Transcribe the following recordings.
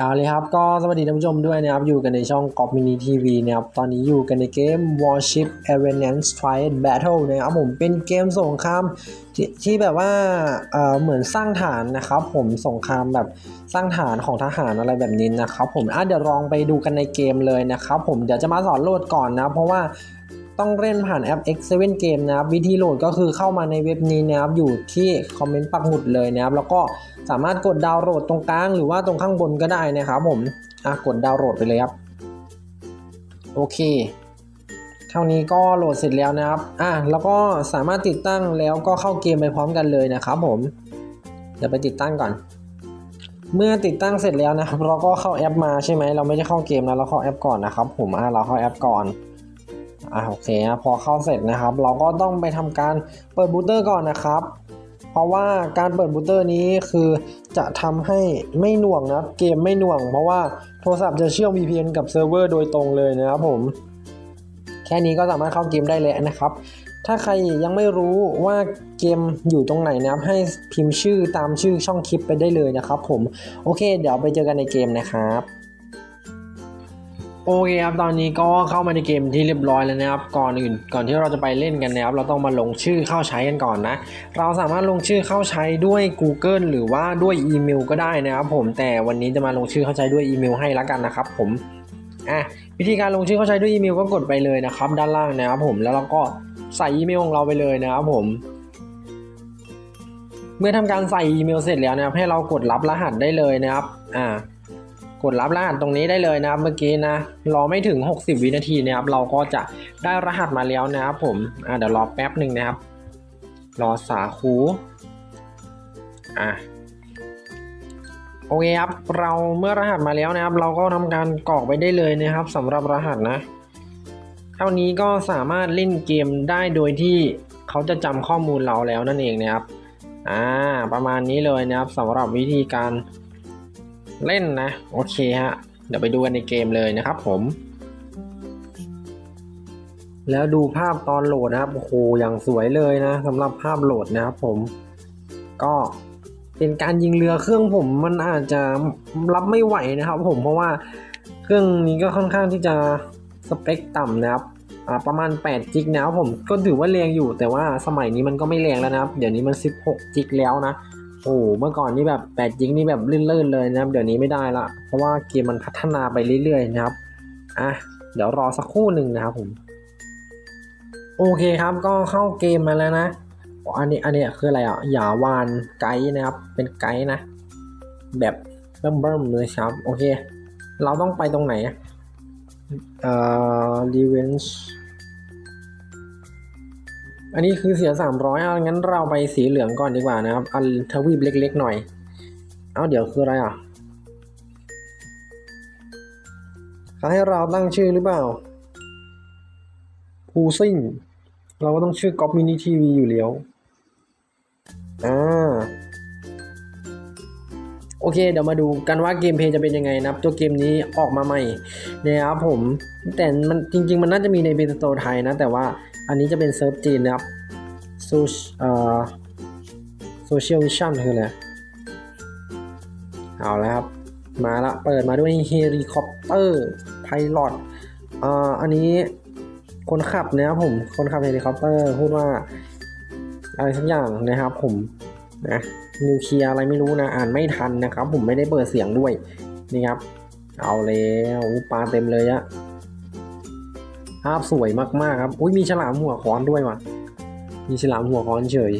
เอาเลยครับก็สวัสดีท่านผู้ชมด้วยนะครับ อยู่กันในช่องกอ m มินิทีวีนะครับ ตอนนี้อยู่กันในเกม Warship Alliance Triad Battle นะครับผมเป็นเกมสงครามที่ที่แบบว่าเอ่อเหมือนสร้างฐานนะครับผมสงครามแบบสร้างฐานของทหารอะไรแบบนี้นะครับผมอะเดี๋ยวลองไปดูกันในเกมเลยนะครับผมเดี๋ยวจะมาสอนโหลดก่อนนะ เพราะว่า ต้องเล่นผ่านแอป X7 Game นะครับวิธีโหลดก็คือเข้ามาในเว็บนี้นะครับอยู่ที่คอมเมนต์ปักหมุดเลยนะครับแล้วก็สามารถกดดาวน์โหลดตรงกลาง หรือว่าตรงข้างบนก็ได้นะครับผมอะกดดาวน์โหลดไปเลยครับโอเคเท่านี้ก็โหลดเสร็จแล้วนะครับอะแล้วก็สามารถติดตั้งแล้วก็เข้าเกมไปพร้อมกันเลยนะครับผมเดี๋ยวไปติดตั้งก่อน เมื่อติดตั้งเสร็จแล้วนะครับเราก็เข้าแอปมาใช่ไหมเราไม่ได้เข้าเกมนะเราเข้าแอปก่อนนะครับผมอะเราเข้าแอปก่อน อะโอเคอะพอเข้าเสร็จนะครับ เราก็ต้องไปทำการเปิดบูตเตอร์ก่อนนะครับ เพราะว่าการเปิดบูตเตอร์นี้คือจะทำให้ไม่หน่วงนะเกมไม่หน่วง เพราะว่าโทรศัพท์จะเชื่อม VPN กับเซิร์ฟเวอร์โดยตรงเลยนะครับผม แค่นี้ก็สามารถเข้าเกมได้เลยนะครับถ้าใครยังไม่รู้ว่าเกมอยู่ตรงไหนนะครับ ให้พิมพ์ชื่อตามชื่อช่องคลิปไปได้เลยนะครับผม โอเค เดี๋ยวไปเจอกันในเกมนะครับ โอเคครับตอนนี้ก็เข้ามาในเกมที่เรียบร้อยแล้วนะครับก่อนอื่นก่อนที่เราจะไปเล่นกันนะครับเราต้องมาลงชื่อเข้าใช้กันก่อนนะ เราสามารถลงชื่อเข้าใช้ด้วย Google หรือว่าด้วยอีเมลก็ได้นะครับผมแต่วันนี้จะมาลงชื่อเข้าใช้ด้วยอีเมลให้ล้วกันนะครับผมอะวิธีการลงชื่อเข้าใช้ด้วยอีเมลก็กดไปเลยนะครับ ด้านล่างนะครับผมแล้วเราก็ใส่อีเมลของเราไปเลยนะครับผมเมื่อทำการใส่อีเมลเสร็จแล้วนะครับให้เรากดรับรหัสได้เลยนะครับอ่า กดรับรหัสตรงนี้ได้เลยนะครับเมื่อกี้นะรอไม่ถึง 60 วินาทีนะครับเราก็จะได้รหัสมาแล้วนะครับผมอ่าเดี๋ยวรอแป๊บหนึ่งนะครับ รอสาคูอะโอเคครับเราเมื่อรหัสมาแล้วนะครับ เราก็ทำการกรอกไปได้เลยนะครับสำหรับรหัสนะ เท่านี้ก็สามารถเล่นเกมได้โดยที่เขาจะจำข้อมูลเราแล้วนั่นเองนะครับอ่าประมาณนี้เลยนะครับสำหรับวิธีการ เล่นนะ โอเคฮะ เดี๋ยวไปดูกันในเกมเลยนะครับผม แล้วดูภาพตอนโหลดนะครับโอ้โหอย่างสวยเลยนะสำหรับภาพโหลดนะครับผม ก็เป็นการยิงเรือเครื่องผมมันอาจจะรับไม่ไหวนะครับ ผมเพราะว่าเครื่องนี้ก็ค่อนข้างที่จะสเปคต่ำนะครับประมาณ8จิกนะครับผมก็ถือว่าแรงอยู่แต่ว่าสมัยนี้มันก็ไม่แรงแล้วนะครับ เดี๋ยวนี้มัน 16จิกแล้วนะ โอ้เมื่อก่อนนี่แบบ8จิกนี่แบบลื่นๆเลยนะครับ เดี๋ยวนี้ไม่ได้ละ เพราะว่าเกมมันพัฒนาไปเรื่อยๆนะครับ อะ เดี๋ยวรอสักครู่หนึ่งนะครับผม โอเคครับ ก็เข้าเกมมาแล้วนะ อันนี้ อันนี้คืออะไรอะ หยาวานไกด์นะครับ เป็นไกด์นะ แบบเบิ่มๆเลยครับ โอเค เราต้องไปตรงไหนอะเอ่อ revenge อันนี้คือเสีย300อะงั้นเราไปสีเหลืองก่อนดีกว่านะครับ อันทวีปเล็กๆหน่อย เอาเดี๋ยวคืออะไรอะเขาให้เราตั้งชื่อหรือเปล่าพูซิ่ง เราก็ต้องชื่อก๊อปมินิทีวีอยู่แล้ว อ่า โอเค เดี๋ยวมาดูกันว่าเกมเพย์จะเป็นยังไงนะครับ ตัวเกมนี้ออกมาใหม่นะครับผม แต่มันจริง ๆ มันน่าจะมีในเบนโตไทยนะ แต่ว่า อันนี้จะเป็นเซิร์ฟจีนนะครับโซเอ่อโซเชียลวิชั่นคืออะไรเอาแล้วครับ มาละเปิดมาด้วยเฮลิคอปเตอร์ไพลอตอ่าอันนี้คนขับนะครับผม คนขับเฮลิคอปเตอร์พูดว่าอะไรสักอย่างนะครับผมนะนิวเคลียร์อะไรไม่รู้นะ อ่านไม่ทันนะครับ ผมไม่ได้เปิดเสียงด้วยนี่ครับ เอาแล้วปลาเต็มเลยอะ ภาพสวยมากๆครับ อุ้ยมีฉลามหัวค้อนด้วยว่ะ มีฉลามหัวค้อนเฉย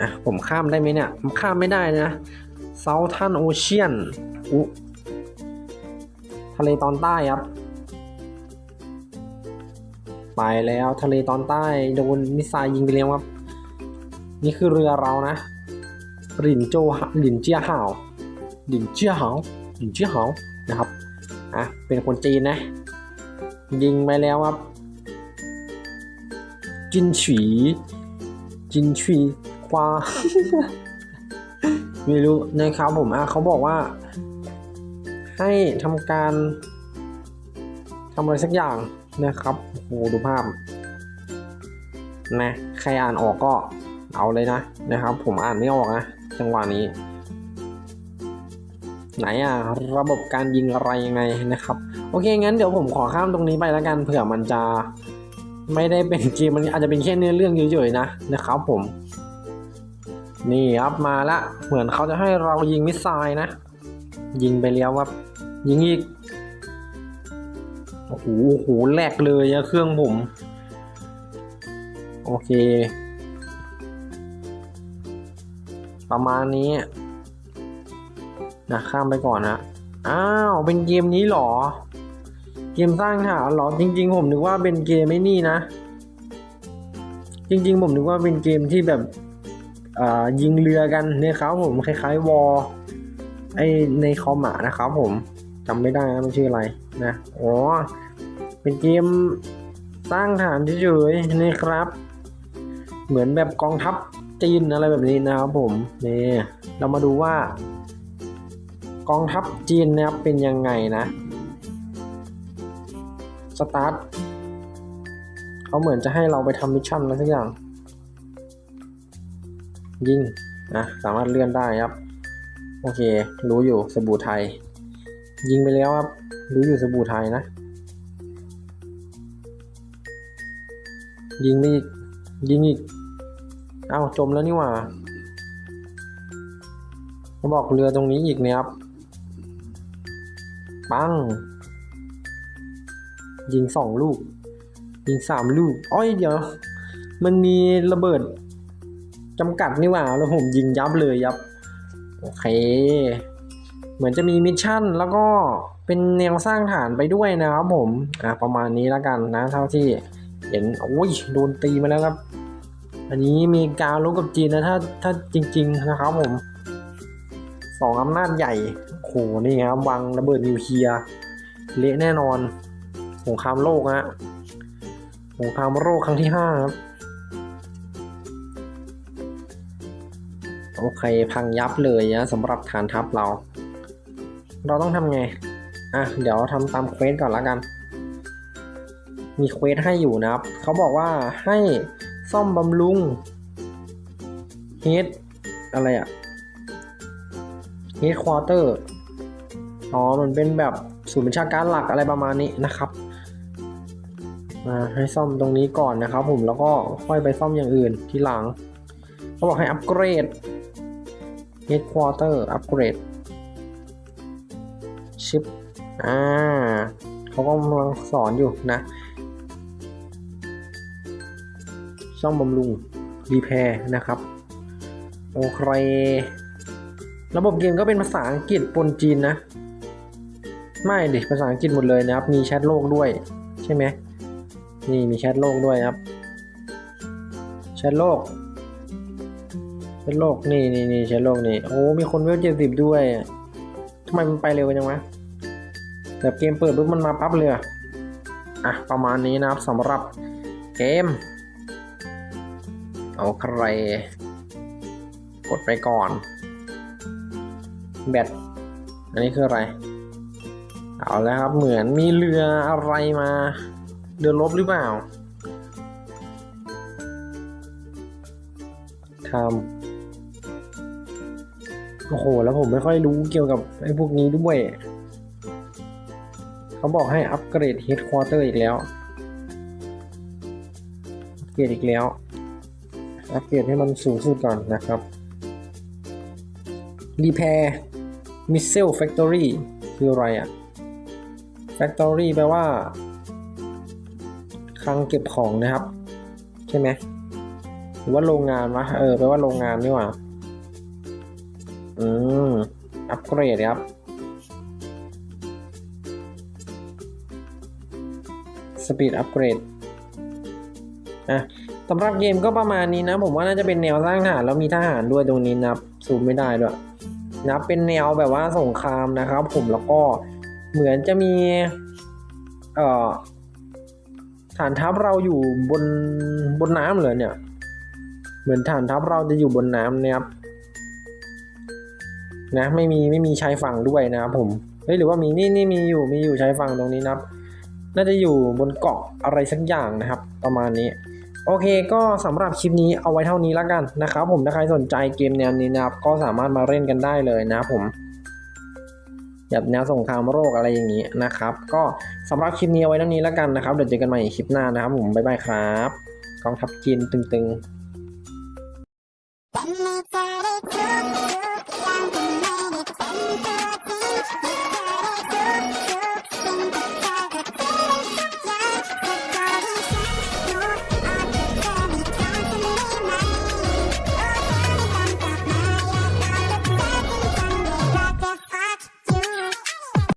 อะผมข้ามได้ไหมเนี่ยผมข้ามไม่ได้นะ Southern Ocean อุทะเลตอนใต้ครับ ไปแล้วทะเลตอนใต้โดนมิสไซล์ยิงไปแล้วครับ นี่คือเรือเรานะหลินโจหลินเจียหาวหลินเจียหาวหลินเจียหาวนะครับ อะ เป็นคนจีนนะ ยิงไปแล้วครับ จินฉีจินฉีควาไม่รู้นะครับผมอะเขาบอกว่า ให้ทำการทำอะไรสักอย่างนะครับโอ้โหดูภาพนะใครอ่านออกก็เอาเลยนะนะครับ ผมอ่านไม่ออกนะจังหวะนี้ ไหนอะระบบการยิงอะไรยังไงนะครับ โอเคงั้นเดี๋ยวผมขอข้ามตรงนี้ไปแล้วกันเผื่อมันจะไม่ได้เป็นเกมมันอาจจะเป็นแค่เนื้อเรื่องเฉยๆนะนะครับผม นี่ครับมาละเหมือนเขาจะให้เรายิงมิสไซล์นะ ยิงไปแล้วครับยิงอีกโอ้โหโอ้โหแหลกเลยอะเครื่องผม โอเค ประมาณนี้นะข้ามไปก่อนนะอ้าวเป็นเกมนี้หรอ เกมสร้างฐานหรอจริง ๆ ผมนึกว่าเป็นเกมไม่นี่นะ จริง ๆ ผมนึกว่าเป็นเกมที่แบบยิงเรือกันเนี่ยครับผมคล้ายๆวอลไอในคอมอะนะครับผมจำไม่ได้นะมันชื่ออะไรนะอ๋อเป็นเกมสร้างฐานเฉยๆนี่ครับ เหมือนแบบกองทัพจีนอะไรแบบนี้นะครับผมนี่เรามาดูว่ากองทัพจีนนะครับเป็นยังไงนะ สตาร์ทเขาเหมือนจะให้เราไปทำมิชชั่นอะไรสักอย่าง ยิงนะสามารถเลื่อนได้ครับ โอเค รู้อยู่สบู่ไทย ยิงไปแล้วครับ รู้อยู่สบู่ไทยนะ ยิงไม่อีก ยิงอีก เอ้าจมแล้วนี่หว่าเขาบอกเรือตรงนี้อีกนี่ยครับ ปัง ยิงสองลูก ยิงสามลูกอ้อยเดี๋ยว มันมีระเบิดจำกัดนี่หว่า แล้วผมยิงยับเลยยับ โอเค เหมือนจะมีมิชชั่นแล้วก็เป็นแนวสร้างฐานไปด้วยนะครับผม อะประมาณนี้แล้วกันนะ เท่าที่เห็นโอ้ยโดนตีมาแล้วครับ อันนี้มีการลบกับจีนนะถ้าถ้าจริง ๆ นะครับผมสองอำนาจใหญ่โหนี่ครับวางระเบิดนิวเคลียร์เละแน่นอน สงครามโลกฮะสงครามโลกครั้งที่ห้าครับโอเคพังยับเลยนะสำหรับฐานทัพเรา เราต้องทำไง อะ เดี๋ยวทำตามเควสก่อนละกัน มีเควสให้อยู่นะครับ เขาบอกว่าให้ซ่อมบำรุงเฮดอะไรอะเฮดควอเตอร์ อ๋อ มันเป็นแบบศูนย์บัญชาการหลักอะไรประมาณนี้นะครับมาให้ซ่อมตรงนี้ก่อนนะครับ ผมแล้วก็ค่อยไปซ่อมอย่างอื่นทีหลังเขาบอกให้อัปเกรด headquarter อัปเกรดชิปอ่าเขาก็กำลังสอนอยู่นะซ่อมบำรุงรีแพร์นะครับ โอเค ระบบเกมก็เป็นภาษาอังกฤษปนจีนนะ ไม่ดิภาษาอังกฤษหมดเลยนะครับ มีแชทโลกด้วยใช่ไหมนี่มีแชทโลกด้วยครับ แชทโลก แชทโลกนี่นี่นี่แชทโลกนี่ โอ้ มีคนเวลเจ็ดสิบด้วยทำไมมันไปเร็วจังวะแบบเกมเปิดปุ๊บมันมาปั๊บเลยอะอะ ประมาณนี้นะครับสำหรับเกม เอาใคร กดไปก่อน แบต อันนี้คืออะไร เอาแล้วครับเหมือนมีเรืออะไรมาเรือรบหรือเปล่าทำโอ้โหแล้วผมไม่ค่อยรู้เกี่ยวกับไอ้พวกนี้ด้วยเขาบอกให้อัปเกรด Headquarter อีกแล้วอัปเกรดอีกแล้วอัปเกรดให้มันสูงสุดก่อนนะครับ Repair Missile Factory คืออะไรอะ Factory แปลว่าคลังเก็บของนะครับ ใช่ไหมหรือว่าโรงงานวะเออแปลว่าโรงงานนี่หว่าอืมอัปเกรดครับ สปีดอัปเกรดอะสำหรับเกมก็ประมาณนี้นะ ผมว่าน่าจะเป็นแนวสร้างฐานแล้วมีทหารด้วยตรงนี้นับซูมไม่ได้ด้วยนับเป็นแนวแบบว่าสงครามนะครับ ผมแล้วก็ เหมือนจะมีเอ่อฐานทัพเราอยู่บนบนน้ำเลยเนี่ย เหมือนฐานทัพเราจะอยู่บนน้ำนะครับนะไม่มีไม่มีชายฝั่งด้วยนะครับผมเฮ้ยหรือว่ามีนี่นี่มีอยู่มีอยู่ชายฝั่งตรงนี้นะครับ น่าจะอยู่บนเกาะอะไรสักอย่างนะครับ ประมาณนี้ โอเคก็สำหรับคลิปนี้เอาไว้เท่านี้แล้วกันนะครับ ผมถ้าใครสนใจเกมแนวนี้นะครับก็สามารถมาเล่นกันได้เลยนะครับผม แบบแนวสงครามโรคอะไรอย่างนี้นะครับ ก็สำหรับคลิปนี้เอาไว้เท่านี้แล้วกันนะครับ เดี๋ยวเจอกันใหม่คลิปหน้านะครับผมบ๊ายบายครับกองทัพจีนตึงๆ